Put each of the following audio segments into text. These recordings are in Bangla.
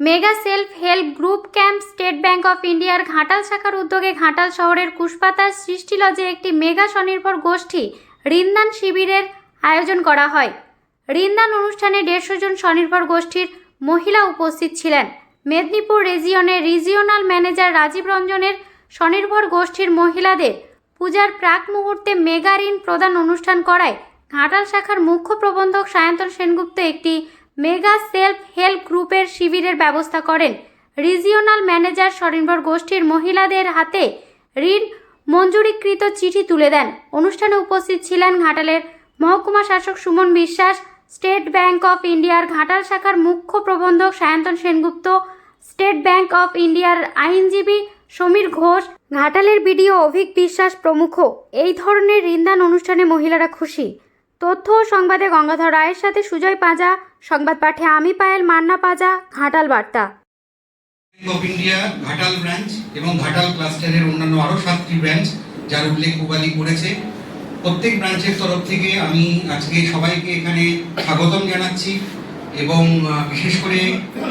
Mega self help group camp State Bank of ইন্ডিয়ার ঘাটাল শাখার উদ্যোগে ঘাটাল শহরের কুশপাতার সৃষ্টি লজে একটি মেগা স্বনির্ভর গোষ্ঠী ঋণদান শিবিরের আয়োজন করা হয়। ঋণদান অনুষ্ঠানে দেড়শো জন স্বনির্ভর গোষ্ঠীর মহিলা উপস্থিত ছিলেন। মেদিনীপুর রেজিয়নের রিজিওনাল ম্যানেজার রাজীব রঞ্জনের স্বনির্ভর গোষ্ঠীর মহিলাদের পূজার প্রাক মুহূর্তে মেগা ঋণ প্রদান অনুষ্ঠান করায় ঘাটাল শাখার মুখ্য প্রবন্ধক সায়ন্তন সেনগুপ্ত একটি মেগা সেলফ হেল্প গ্রুপের শিবিরের ব্যবস্থা করেন রিজিওনাল ম্যানেজার স্বনির্ভর গোষ্ঠীর মহিলাদের হাতে ঋণ মঞ্জুরিকৃত চিঠি তুলে দেন। অনুষ্ঠানে উপস্থিত ছিলেন ঘাটালের মহকুমা শাসক সুমন বিশ্বাস, স্টেট ব্যাংক অফ ইন্ডিয়ার ঘাটাল শাখার মুখ্য প্রবন্ধক Sayantan Sengupta, State Bank of ইন্ডিয়ার আইনজীবী সমীর ঘোষ, ঘাটালের বিডিও অভিক বিশ্বাস প্রমুখ। এই ধরনের ঋণদান অনুষ্ঠানে মহিলারা খুশি। তথ্য ও সংবাদে গঙ্গাধর রায়ের সাথে সুজয় পাজা সংবাদ পাঠে আমি পায়েল মান্না পাজা, ঘাটাল বার্তা। অফ ইন্ডিয়া ঘাটাল ব্রাঞ্চ এবং ঘাটাল ক্লাস্টারের অন্যান্য আরও সাতটি ব্রাঞ্চ যার উল্লেখ কুবালি করেছে। প্রত্যেক ব্রাঞ্চের তরফ থেকে আমি আজকে সবাইকে এখানে স্বাগতম জানাচ্ছি এবং বিশেষ করে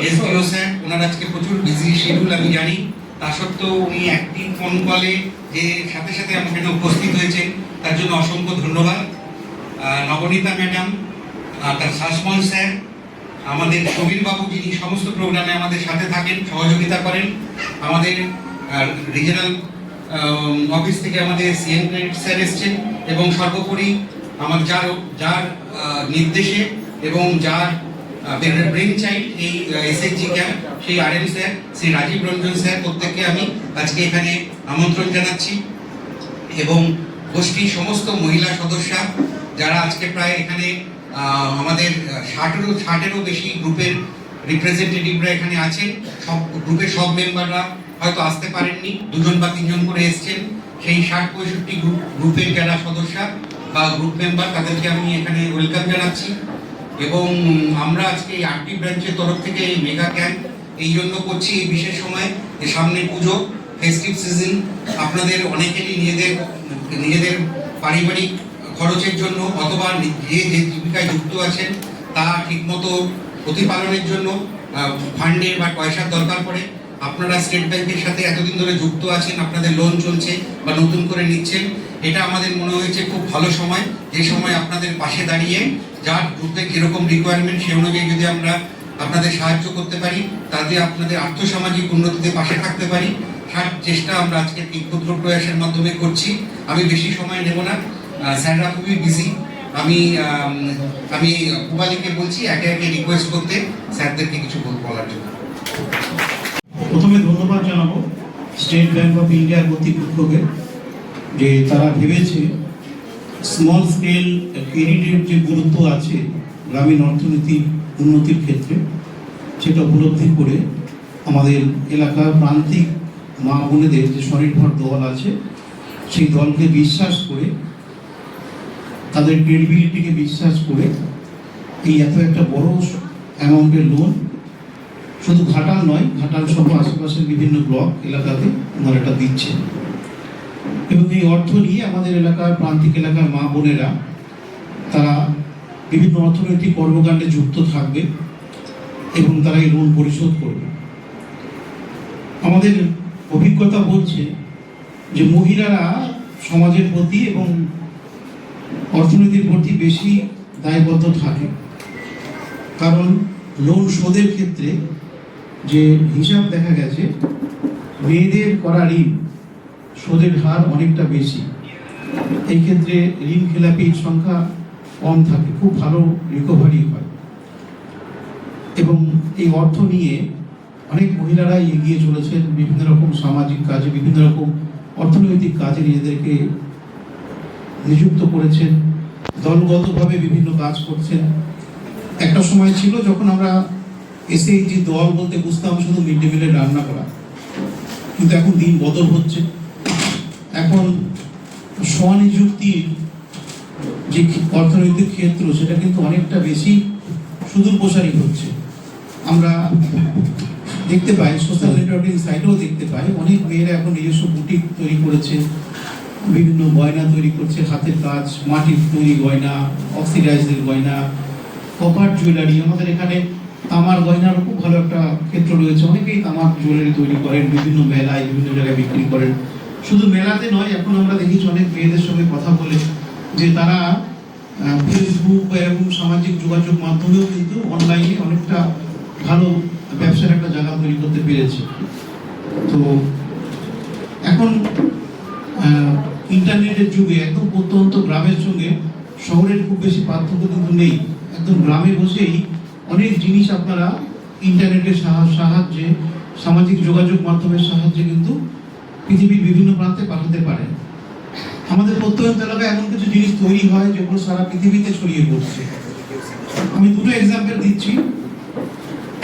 এসডিও স্যার, ওনার আজকে প্রচুর বিজি শিডিউল আমি জানি। তা সত্ত্বেও উনি একটি ফোন কলে যে সাথে সাথে আমার এখানে উপস্থিত হয়েছেন, তার জন্য অসংখ্য ধন্যবাদ। নবনীতা ম্যাডাম আহ, তার শাসমন স্যার আমাদের বাবু যিনি সমস্ত প্রোগ্রামে আমাদের সাথে থাকেন সহযোগিতা করেন আমাদের রিজনাল অফিস থেকে আমাদের সিএম স্যার এসছেন এবং সর্বোপরি আমার যার যার নির্দেশে এবং যার ব্রেন চাইল্ড এই এসএইচজি ক্যাম্প সেই R M sir Shri Rajib Ranjan sir প্রত্যেককে আমি আজকে এখানে আমন্ত্রণ জানাচ্ছি এবং গোষ্ঠীর সমস্ত মহিলা সদস্যা যারা আজকে প্রায় এখানে আমাদের ষাটেরও ষাটেরও বেশি গ্রুপের রিপ্রেজেন্টেটিভরা এখানে আছেন সব গ্রুপের সব মেম্বাররা হয়তো আসতে পারেননি। দুজন বা তিনজন করে এসছেন। সেই ষাট পঁয়ষট্টি গ্রুপ, গ্রুপের যারা সদস্যা বা গ্রুপ মেম্বার তাদেরকে আমি এখানে ওয়েলকাম জানাচ্ছি। এবং আমরা আজকে এই আটটি ব্রাঞ্চের তরফ থেকে এই মেগা ক্যাম্প এই জন্য করছি এই বিশেষ সময় যে সামনে পুজো ফেস্টিভ সিজন আপনাদের অনেকেরই নিজেদের নিজেদের পারিবারিক খরচের জন্য অথবা যে যে জীবিকায় যুক্ত আছেন, তা ঠিকমতো প্রতিপালনের জন্য ফান্ডের বা পয়সার দরকার পড়ে। আপনারা স্টেট ব্যাংকের সাথে এতদিন ধরে যুক্ত আছেন, আপনাদের লোন চলছে বা নতুন করে নিচ্ছেন, এটা আমাদের মনে হয়েছে খুব ভালো সময়। যে সময় আপনাদের পাশে দাঁড়িয়ে যার গ্রুপে কীরকম রিকোয়ারমেন্ট সেই অনুযায়ী যদি আমরা আপনাদের সাহায্য করতে পারি, তাতে আপনাদের আর্থসামাজিক উন্নতিতে পাশে থাকতে পারি। তার চেষ্টা আমরা আজকে এই ক্ষুদ্র প্রয়াসের মাধ্যমে করছি। আমি বেশি সময় নেব না। স্যাররা খুবই বিজি আমি আমি কুবালিকে বলছি, একে একে রিকোয়েস্ট করতে স্যারদেরকে কিছু বল- বলার জন্য। প্রথমে ধন্যবাদ জানাব স্টেট ব্যাংক অফ ইন্ডিয়ার কর্তৃপক্ষকে যে তারা ভেবেছে স্মল স্কেল ক্রেডিটের যে গুরুত্ব আছে গ্রামীণ অর্থনীতির উন্নতির ক্ষেত্রে, সেটা উপলব্ধি করে আমাদের এলাকার প্রান্তিক মা বোনেদের যে স্বনির্ভর দল আছে, সেই দলকে বিশ্বাস করে তাদের ক্রেডিবিলিটিকে বিশ্বাস করে এই এত একটা বড় অ্যামাউন্টের লোন শুধু ঘাটাল নয়, ঘাটাল সহ আশেপাশের বিভিন্ন ব্লক এলাকাতে ওনারা এটা দিচ্ছেন। এবং এই অর্থ নিয়ে আমাদের এলাকার প্রান্তিক এলাকার মা বোনেরা, তারা বিভিন্ন অর্থনৈতিক কর্মকাণ্ডে যুক্ত থাকবে এবং তারা এই লোন পরিশোধ করবে। আমাদের অভিজ্ঞতা বলছে যে মহিলারা সমাজের প্রতি এবং অর্থনীতির প্রতি বেশি দায়বদ্ধ থাকে। কারণ লোন শোধের ক্ষেত্রে যে হিসাব দেখা গেছে, মেয়েদের করা ঋণ শোধের হার অনেকটা বেশি। এই ক্ষেত্রে ঋণ খেলাপির সংখ্যা কম থাকে, খুব ভালো রিকভারি হয়। এবং এই অর্থ নিয়ে অনেক মহিলারাই এগিয়ে চলেছেন, বিভিন্ন রকম সামাজিক কাজে, বিভিন্ন রকম অর্থনৈতিক কাজে নিজেদেরকে নিযুক্ত করেছেন, দলগতভাবে বিভিন্ন কাজ করছেন। একটা সময় ছিল যখন আমরা এসে যে দল বলতে বুঝতাম শুধু মিড ডে মিলের রান্না করা। কিন্তু এখন দিন বদল হচ্ছে। এখন স্বনিযুক্তির যে অর্থনৈতিক ক্ষেত্র, সেটা কিন্তু অনেকটা বেশি সুদূর প্রসারী হচ্ছে। আমরা দেখতে পাই সোশ্যাল নেটওয়ার্কিং সাইটেও দেখতে পাই, অনেক মেয়েরা এখন নিজস্ব বুটিক তৈরি করেছে। বিভিন্ন গয়না তৈরি করছে, হাতের কাজ, মাটির তৈরি গয়না, অক্সিডাইজের গয়না কপার জুয়েলারি আমাদের এখানে তামার গয়নার খুব ভালো একটা ক্ষেত্র রয়েছে। অনেকেই তামার জুয়েলারি তৈরি করেন, বিভিন্ন মেলায় বিভিন্ন জায়গায় বিক্রি করেন। শুধু মেলাতে নয়, এখন আমরা দেখেছি অনেক মেয়েদের সঙ্গে কথা বলে যে তারা ফেসবুক বা এরকম সামাজিক যোগাযোগ মাধ্যমেও কিন্তু অনলাইনে অনেকটা ভালো ব্যবসার একটা জায়গা তৈরি করতে পেরেছে তো এখন আহ, যুগে, একদম প্রত্যন্ত গ্রামের সঙ্গে শহরের খুব বেশি পার্থক্য কিন্তু নেই। একদম গ্রামে বসেই অনেক জিনিস আপনারা ইন্টারনেটের সাহা- সাহায্যে, সামাজিক যোগাযোগ মাধ্যমের সাহায্যে কিন্তু পৃথিবীর বিভিন্ন প্রান্তে পাঠাতে পারেন। আমাদের প্রত্যন্ত এলাকায় এমন কিছু জিনিস তৈরি হয় যেগুলো সারা পৃথিবীতে ছড়িয়ে পড়ছে। আমি দুটো এক্সাম্পল দিচ্ছি।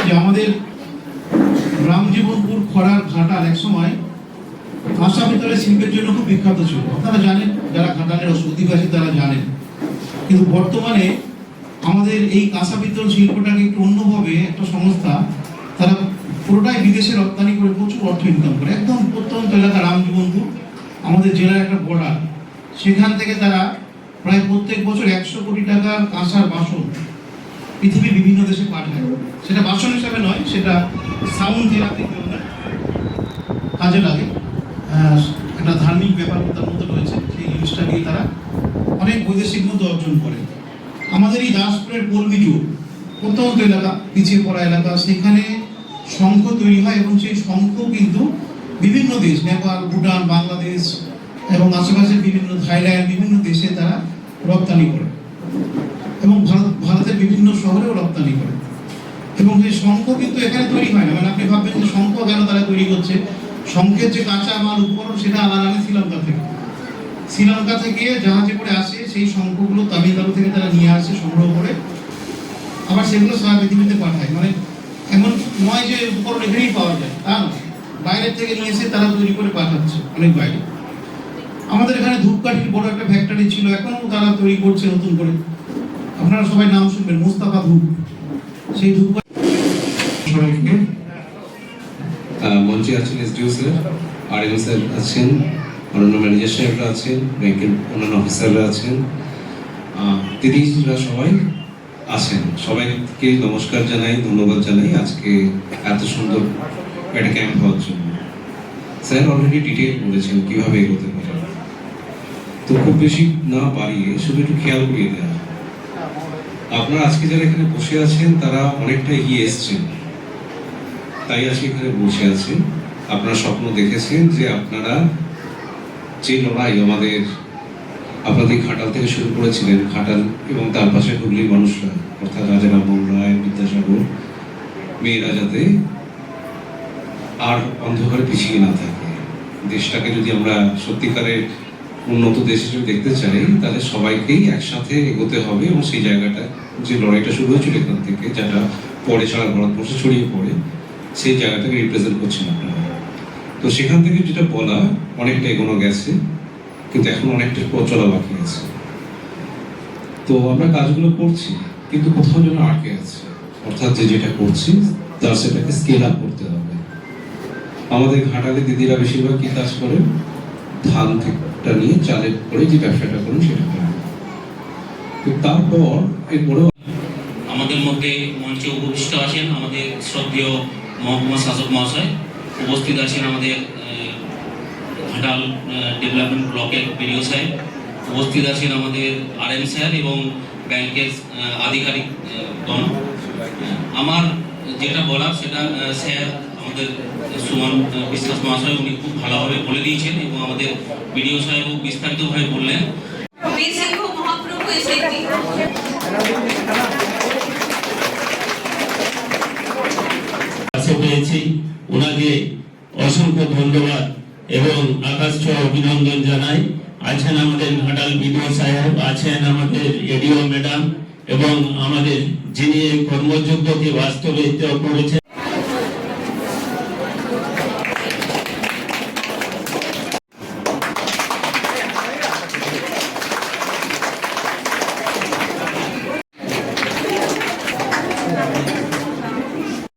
যে আমাদের রামজীবনপুর খরার ঘাটাল এক সময় কাঁসা পিতলের শিল্পের জন্য খুব বিখ্যাত ছিল। আপনারা জানেন, যারা ঘাটালের অধিবাসী তারা জানেন। কিন্তু বর্তমানে আমাদের এই কাঁসা পিতল শিল্পটাকে একটু অন্যভাবে একটা সংস্থা, তারা পুরোটাই বিদেশে রপ্তানি করে প্রচুর অর্থ ইনকাম করে। একদম প্রত্যন্ত এলাকা রামজীবনপুর, আমাদের জেলার একটা বর্ডার সেখান থেকে তারা প্রায় প্রত্যেক বছর একশো কোটি টাকার কাঁসার বাসন পৃথিবীর বিভিন্ন দেশে পাঠায়। সেটা বাসন হিসাবে নয়, সেটা সাউন্ড থেরাপির জন্য কাজে লাগে। একটা ধার্মিক ব্যাপার তার মধ্যে রয়েছে, সেই জিনিসটা নিয়ে তারা অনেক বৈদেশিক মধ্যে অর্জন করে। আমাদের এই দাসপুরের কলমিজুর প্রত্যন্ত এলাকা, পিছিয়ে পড়া এলাকা, সেখানে শঙ্খ তৈরি হয় এবং সেই শঙ্খ কিন্তু বিভিন্ন দেশ, নেপাল, ভুটান, বাংলাদেশ এবং আশেপাশের বিভিন্ন থাইল্যান্ড, বিভিন্ন দেশে তারা রপ্তানি করে এবং ভারত, ভারতের বিভিন্ন শহরেও রপ্তানি করে। এবং সেই শঙ্খ কিন্তু এখানে তৈরি হয় না। মানে আপনি ভাববেন যে শঙ্খ কেন তারা তৈরি করছে? শঙ্খের যে কাঁচা মাল উপকরণ সেটা আলাদা আনে শ্রীলঙ্কা থেকে। শ্রীলঙ্কা থেকে জাহাজে করে আসে, সেই শঙ্খগুলো তামিলনাড়ু থেকে তারা নিয়ে আসে, সংগ্রহ করে। আবার সেগুলো সারা পৃথিবীতে পাঠায়। মানে এমন নয় যে উপকরণ এখানেই পাওয়া যায়, তা নয়। বাইরের থেকে নিয়ে এসে তারা তৈরি করে পাঠাচ্ছে অনেক বাইরে। আমাদের এখানে ধূপকাঠির বড় একটা ফ্যাক্টরি ছিল, এখনও তারা তৈরি করছে নতুন করে। আপনারা সবাই নাম শুনবেন, মোস্তাফা ধূপ। সেই ধূপকাঠি সবাইকে মঞ্চে আছেন SDO sir, R M sir আছেন, অন্যান্য ম্যানেজার সাহেবরা আছেন, ব্যাংকের অন্যান্য অফিসাররা আছেন দিদিরা সবাই আছেন। সবাইকে নমস্কার জানাই, ধন্যবাদ জানাই আজকে এত সুন্দর একটা ক্যাম্প হওয়ার জন্য। স্যার অলরেডি ডিটেল বলেছেন কীভাবে এগোতে পারে। তো খুব বেশি না বাড়িয়ে শুধু একটু খেয়াল করিয়ে দেওয়া আপনারা আজকে যারা এখানে বসে আছেন, তারা অনেকটা এগিয়ে এসছেন। তাই এখানে বসে আছেন আপনারা স্বপ্ন দেখেছেন যে আপনারা যে লড়াই আমাদের আপনাদের খাটাল থেকে শুরু করেছিলেন খাটাল এবং তার পাশে হুগলির মানুষরা, অর্থাৎ রাজা রামমোহন রায়, বিদ্যাসাগর, মেয়েরা যাতে আর অন্ধকারে পিছিয়ে না থাকে। দেশটাকে যদি আমরা সত্যিকারের উন্নত দেশ হিসেবে দেখতে চাই, তাহলে সবাইকেই একসাথে এগোতে হবে এবং সেই জায়গাটা, যে লড়াইটা শুরু হয়েছিল এখান থেকে, যেটা পরে সারা ভারতবর্ষে ছড়িয়ে পড়ে সেই জায়গাটাকে রিপ্রেজেন্ট করছেন আপনারা। তো সেখান থেকে যেটা বলা, অনেকটা এগোনো গেছে, কিন্তু এখন অনেকটা পথ চলা বাকি আছে। তো আমরা কাজগুলো করছি, কিন্তু কোথাও যেন আটকে আছে। অর্থাৎ যে যেটা করছি, তার সেটাকে স্কেল আপ করতে হবে। আমাদের ঘাটালে দিদিরা বেশিরভাগ কি কাজ করে? ধান থেকেটা নিয়ে চালের করে যে ব্যবসাটা করেন, সেটা করেন। তো তারপর এরপরেও আমাদের মধ্যে মঞ্চে উপবিষ্ট আছেন আমাদের শ্রদ্ধেয় মহকুমা শাসক মহাশয় উপস্থিত আছেন আমাদের ঘাটাল ডেভেলপমেন্ট ব্লকের বিডিও সাহেব। উপস্থিত আছেন আমাদের আর এম স্যার এবং ব্যাংকের আধিকারিক গণ। আমার যেটা বলার সেটা স্যার আমাদের সুমন বিশ্বাস মহাশয় উনি খুব ভালোভাবে বলে দিয়েছেন এবং আমাদের বিডিও সাহেবও বিস্তারিতভাবে বললেন। পেয়েছি ওনাকে অসংখ্য ধন্যবাদ এবং আকাশ ছোঁয়া অভিনন্দন জানাই। আছেন আমাদের ঘাটাল বিডিও সাহেব, আছেন আমাদের এডিও ম্যাডাম এবং আমাদের যিনি কর্মযোগ্যকে বাস্তবায়িত করেছেন